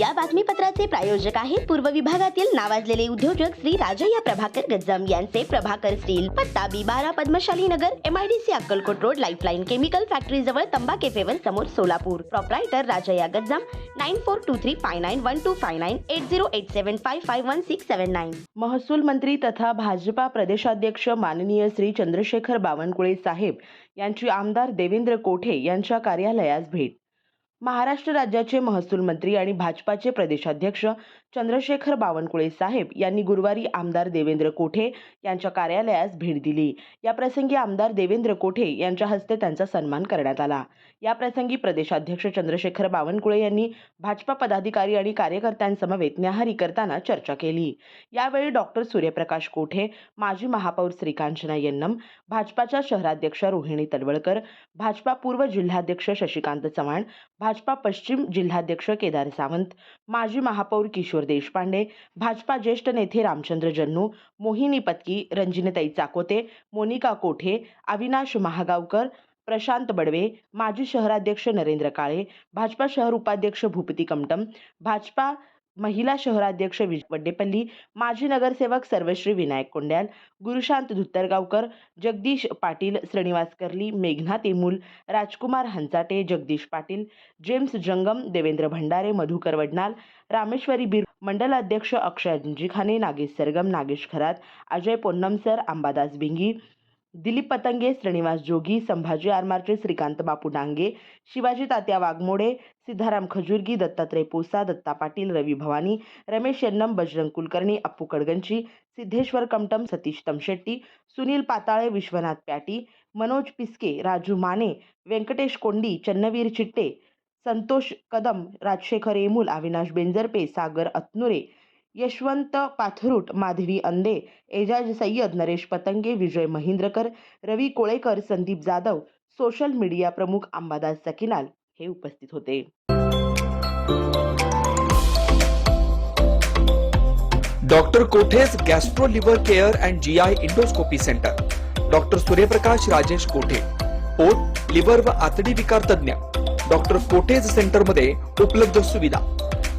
या बातमीपत्राचे प्रायोजक आहेत पूर्व विभागातील नावाजलेले उद्योजक श्री राजय्या प्रभाकर गज्जम यांचे प्रभाकर स्टील पत्ता बी बारा Padmashali Nagar MIDC Akkalkot road lifeline chemical factory जवळ तंबा केफेवर समोर Solapur. Proprietor Rajayya Gajjam nine four two three five nine one two five nine eight zero eight seven five five one six seven nine महसूल मंत्री तथा भाजपा प्रदेशाध्यक्ष माननीय श्री चंद्रशेखर बावनकुळे साहेब यांची आमदार देवेंद्र कोठे यांच्या कार्यालयास भेट. महाराष्ट्र राज्याचे महसूल मंत्री आणि भाजपाचे प्रदेशाध्यक्ष चंद्रशेखर बावनकुळे साहेब यांनी गुरुवारी आमदार देवेंद्र कोठे यांच्या कार्यालयास भेट दिली. याप्रसंगी आमदार देवेंद्र कोठे यांच्या हस्ते त्यांचा सन्मान करण्यात आला. याप्रसंगी प्रदेशाध्यक्ष चंद्रशेखर बावनकुळे यांनी भाजपा पदाधिकारी आणि कार्यकर्त्यांसमवेत न्याहारी करताना चर्चा केली. यावेळी डॉक्टर सूर्यप्रकाश कोठे माजी महापौर श्रीकांचना यन्नम भाजपाच्या शहराध्यक्षा रोहिणी तलवळकर भाजपा पूर्व जिल्हाध्यक्ष शशिकांत चव्हाण भाजपा पश्चिम जिल्हाध्यक्ष केदार सावंत माजी महापौर किशोर देशपांडे भाजपा ज्येष्ठ नेते रामचंद्र जन्नू मोहिनी पत्की रंजिनताई चाकोते मोनिका कोठे अविनाश महागावकर प्रशांत बडवे माजी शहराध्यक्ष नरेंद्र काळे भाजपा शहर उपाध्यक्ष भूपती कमटम भाजपा महिला शहराध्यक्ष विज वड्डेपल्ली माजी नगरसेवक सर्वश्री विनायक कोंड्याल गुरुशांत धुत्तरगावकर जगदीश पाटील श्रीनिवास कर्ली मेघना तेमूल राजकुमार हंचाटे जगदीश पाटील जेम्स जंगम देवेंद्र भंडारे मधुकर वडनाल रामेश्वरी बिर मंडलाध्यक्ष अक्षय जिखाने नागेश सरगम नागेश खरात अजय पोन्नमसर अंबादास भिंगी दिलीप पतंगे श्रीनिवास जोगी संभाजी आरमारचे श्रीकांत बापू डांगे शिवाजी तात्या वाघमोडे सिद्धाराम खजुरगी दत्तात्रय पोसा दत्ता पाटील रवी Bhavani Ramesh Yannam Bajrang Kulkarni Appu कडगंची Siddheshwar Kamtam Satish Tamshetti Sunil Patale Vishwanath patty Manoj पिस्के Raju Mane Venkatesh Kondi चन्नवीर Chitte Santosh Kadam Rajshekhar Yemul Avinash Benjarpe Sagar Atnure Yashwant Pathrut Madhavi Ande Ejaz Sayyad Naresh Patange Vijay Mahindrakar Ravi Kolekar Sandeep Jadhav social media प्रमुख अंबादास सकिनाल हे उपस्थित होते. Doctor Kothe's gastro liver care and G I endoscopy centre. Doctor Suryaprakash Rajesh Kothe पोट लिव्हर व आतडी विकार तज्ञ डॉक्टर कोठेज सेंटरमध्ये उपलब्ध सुविधा.